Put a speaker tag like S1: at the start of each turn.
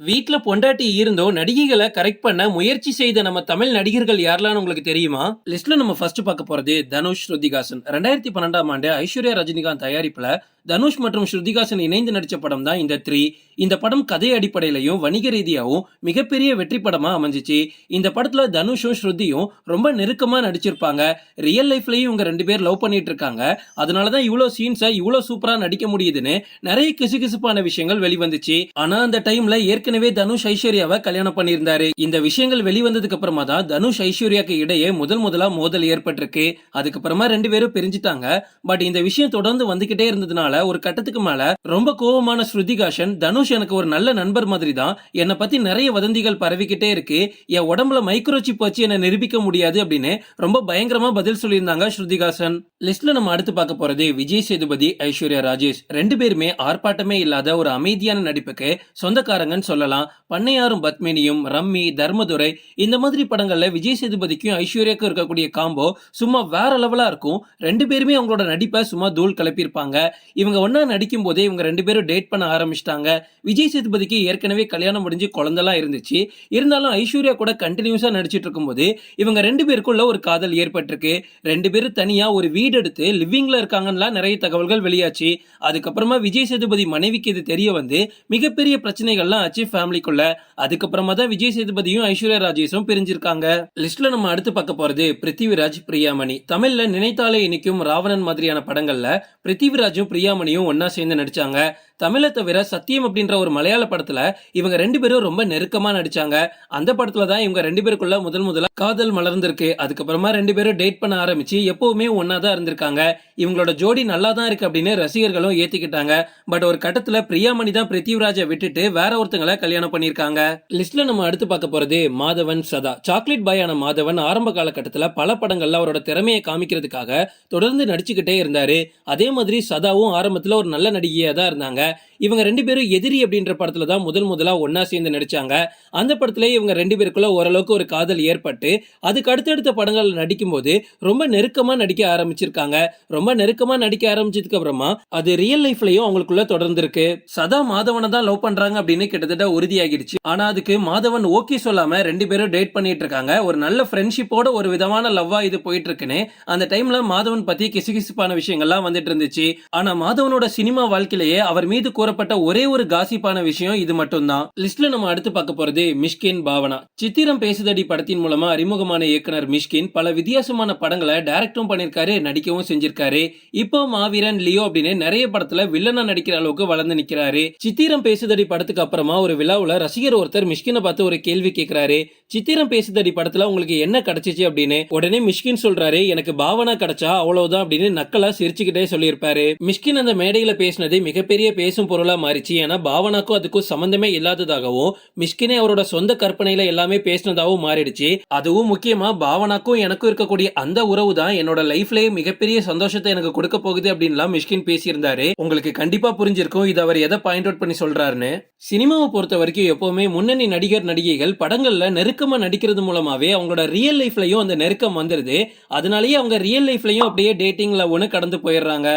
S1: வீட்டில் பொண்டாட்டி இருந்தும் நடிகைகளை கரெக்ட் பண்ண முயற்சி செய்த நம்ம தமிழ் நடிகர்கள் யாரெல்லாம் உங்களுக்கு தெரியுமா? லிஸ்ட்ல நம்ம ஃபர்ஸ்ட் பார்க்க போறது தனுஷ் ஸ்ருதிகாசன் ரெண்டாயிரத்தி பன்னெண்டாம் ஆண்டு ஐஸ்வர்யா ரஜினிகாந்த் தயாரிப்புல தனுஷ் மற்றும் ஸ்ருதிகாசன் இணைந்து நடித்த படம் தான் இந்த த்ரீ இந்த படம் கதை அடிப்படையிலையும் வணிக ரீதியாகவும் மிகப்பெரிய வெற்றி படமா அமைஞ்சிச்சு. இந்த படத்துல தனுஷும் ஸ்ருதியும் ரொம்ப நெருக்கமா நடிச்சிருப்பாங்க. ரியல் லைஃப்லயும் இவங்க ரெண்டு பேர் லவ் பண்ணிட்டு இருக்காங்க. அதனாலதான் இவ்வளவு சீன்ஸை இவ்வளவு சூப்பரா நடிக்க முடியுதுன்னு நிறைய கிசுகிசுப்பான விஷயங்கள் வெளிவந்துச்சு. ஆனா அந்த டைம்ல ஏற்கனவே தனுஷ் ஐஸ்வர்யாவை கல்யாணம் பண்ணியிருந்தாரு. இந்த விஷயங்கள் வெளிவந்ததுக்கு அப்புறமா தான் தனுஷ் ஐஸ்வர்யாக்கு இடையே முதல் முதலா மோதல் ஏற்பட்டிருக்கு. அதுக்கப்புறமா ரெண்டு பேரும் பிரிஞ்சுட்டாங்க. பட் இந்த விஷயம் தொடர்ந்து வந்துகிட்டே இருந்ததுனால ஒரு கட்டத்துக்கு மேல ரொம்ப கோபமான ஸ்ருதிகாஷன் தனுஷ் எனக்கு ஒரு நல்ல நண்பர் மாதிரி தான் என்னை பத்தி நிறைய வதந்திகள் பரவிக்கிட்டே இருக்கு. என் உடம்புல மைக்ரோ சிப் வச்சு என்ன நிரூபிக்க முடியாது அப்படின்னு ரொம்ப பயங்கரமா பதில் சொல்லியிருந்தாங்க ஸ்ருதிகாசன். லிஸ்ட்ல நம்ம அடுத்து பார்க்க போறது விஜய் சேதுபதி ஐஸ்வர்யா ராஜேஷ். ரெண்டு பேருமே ஆர்ப்பாட்டமே இல்லாத ஒரு அமைதியான நடிப்புக்கு சொந்தக்காரங்கன்னு சொல்லலாம். பண்ணையாரும் பத்மினியும் ரம்மி தர்மதுரை இந்த மாதிரி படங்கள்ல விஜய் சேதுபதிக்கும் ஐஸ்வர்யாக்கும் இருக்கக்கூடிய காம்போ சும்மா வேற லெவலா இருக்கும். ரெண்டு பேருமே அவங்களோட நடிப்பை சும்மா தூள் கிளப்பியிருப்பாங்க. இவங்க ஒன்னா நடிக்கும் போதே இவங்க ரெண்டு பேரும் டேட் பண்ண ஆரம்பிச்சிட்டாங்க. விஜய் சேதுபதிக்கு ஏற்கனவே கல்யாணம் முடிஞ்சு குழந்தெல்லாம் இருந்துச்சு. இருந்தாலும் ஐஸ்வர்யா கூட கண்டினியூஸா நடிச்சிட்டு இருக்கும்போது இவங்க ரெண்டு பேருக்குள்ள ஒரு காதல் ஏற்பட்டிருக்கு. ரெண்டு பேரும் தனியா ஒரு வீடு எடுத்து லிவிங்ல இருக்காங்கன்னா நிறைய தகவல்கள் வெளியாச்சு. அதுக்கப்புறமா விஜய் சேதுபதி மனைவிக்கு இது தெரிய வந்து மிகப்பெரிய பிரச்சனைகள்லாம் ஆச்சு ஃபேமிலிக்குள்ள அதுக்கப்புறமா தான் விஜய் சேதுபதியும் ஐஸ்வர்யா ராஜேஷும் பிரிஞ்சிருக்காங்க. லிஸ்ட்ல நம்ம அடுத்து பார்க்க போறது பிருத்திவிராஜ் பிரியாமணி. தமிழ்ல நினைத்தாலே இனிக்கும் ராவணன் மாதிரியான படங்கள்ல பிருத்திவிராஜும் பிரியாமணியும் ஒன்னா சேர்ந்து நடிச்சாங்க. தமிழை தவிர சத்தியம் அப்படின்ற ஒரு மலையாள படத்துல இவங்க ரெண்டு பேரும் ரொம்ப நெருக்கமா நடிச்சாங்க. அந்த படத்துல தான் இவங்க ரெண்டு பேருக்குள்ள முதல் முதல்ல காதல் மலர்ந்திருக்கு. அதுக்கப்புறமா ரெண்டு பேரும் டேட் பண்ண ஆரம்பிச்சு எப்பவுமே ஒன்னா தான் இருந்திருக்காங்க. இவங்களோட ஜோடி நல்லா தான் இருக்கு அப்படின்னு ரசிகர்களும் ஏத்திக்கிட்டாங்க. பட் ஒரு கட்டத்துல பிரியாமணி தான் பிருத்திவிராஜை விட்டுட்டு வேற ஒருத்தங்களை கல்யாணம் பண்ணிருக்காங்க லிஸ்ட்ல நம்ம அடுத்து பார்க்க போறது மாதவன் சதா. சாக்லேட் பாயான மாதவன் ஆரம்ப காலகட்டத்துல பல படங்கள்ல அவரோட திறமையை காமிக்கிறதுக்காக தொடர்ந்து நடிச்சுக்கிட்டே இருந்தாரு. அதே மாதிரி சதாவும் ஆரம்பத்தில் ஒரு நல்ல நடிகையாக தான் இருந்தாங்க. இவங்க ரெண்டு பேரும் எதிரி அப்படின்ற படத்துல தான் முதல் முதலா ஒன்னா சேர்ந்து நடிச்சாங்க. அந்த படத்துல இவங்க ரெண்டு பேருக்குள்ள ஓரளவுக்கு ஒரு காதல் ஏற்பட்டு அதுக்கு அடுத்தடுத்த படங்களில் நடிக்கும்போது ரொம்ப நெருக்கமா நடிக்க ஆரம்பிச்சிருக்காங்க. ரொம்ப நெருக்கமா நடிக்க ஆரம்பிச்சதுக்கு அப்புறமா அது ரியல் லைஃப்லயும் அவங்களுக்குள்ள தொடர்ந்துருக்கு. சதா மாதவனை தான் லவ் பண்றாங்க அப்படின்னு கிட்டத்தட்ட உறுதியாகிடுச்சு. ஆனா அதுக்கு மாதவன் ஓகே சொல்லாம ரெண்டு பேரும் டேட் பண்ணிட்டு இருக்காங்க. ஒரு நல்ல ஃப்ரெண்ட்ஷிப்போட ஒரு விதமான லவ்வா இது போயிட்டு இருக்குன்னு அந்த டைம்ல மாதவன் பத்தி கிசுகிசுப்பான விஷயங்கள்லாம் வந்துட்டு இருந்துச்சு. ஆனா மாதவனோட சினிமா வாழ்க்கையிலேயே அவர் மீது கூறப்பட்ட ஒரே ஒரு காசிப்பான விஷயம் இது மட்டும்தான். லிஸ்ட்ல நம்ம அடுத்து பார்க்க போறது மிஷ்கின் பாவனா. சித்திரம் பேசுதடி படத்தின் மூலமா அறிமுகமான இயக்குனர் மிஷ்கின் பல வித்தியாசமான படங்களை டைரக்டும் பண்ணிருக்காரு நடிக்கவும் செஞ்சிருக்காரு. இப்போ மாவீரன் லியோ அப்படின்னு நிறைய படத்துல வில்லனா நடிக்கிற அளவுக்கு வளர்ந்து நிக்கிறாரு. சித்திரம் பேசுதடி படத்துக்கு அப்புறமா ஒரு விழாவுல ரசிகர் ஒருத்தர் மிஷ்கினை பார்த்து ஒரு கேள்வி கேட்கிறாரு சித்திரம் பேசுதடி படத்துல உங்களுக்கு என்ன கிடைச்சிச்சு அப்படின்னு உடனே மிஷ்கின் சொல்றாரு எனக்கு பாவனா கிடைச்சா அவ்வளவுதான் அப்படின்னு நக்கலா சிரிச்சுக்கிட்டே சொல்லியிருப்பாரு. மிஷ்கின் அந்த மேடையில பேசினது மிகப்பெரிய பேசும் பொருளாக மாறிச்சு. ஏன்னா பாவனாக்கும் அதுக்கும் சம்மந்தமே இல்லாததாகவும் மிஷ்கினே அவரோட சொந்த கற்பனையில எல்லாமே பேசினதாகவும் மாறிடுச்சு. அதுவும் முக்கியமா பாவனாக்கும் எனக்கும் இருக்கக்கூடிய அந்த உறவு தான் என்னோட லைஃப்லயே மிகப்பெரிய சந்தோஷத்தை எனக்கு கொடுக்க போகுது அப்படின்லாம் மிஷ்கின் பேசியிருந்தாரு. உங்களுக்கு கண்டிப்பா புரிஞ்சிருக்கும் இது அவர் எதை பாயிண்ட் அவுட் பண்ணி சொல்றாருன்னு. சினிமாவை பொறுத்த வரைக்கும் எப்பவுமே முன்னணி நடிகர் நடிகைகள் படங்கள்ல நெருக்கமா நடிக்கிறது மூலமாவே அவங்களோட ரியல் லைஃப்லயும் அந்த நெருக்கம் வந்துருது. அதனாலேயே அவங்க ரியல் லைஃப்லயும் அப்படியே டேட்டிங் லவ்னு கடந்து போயிடுறாங்க.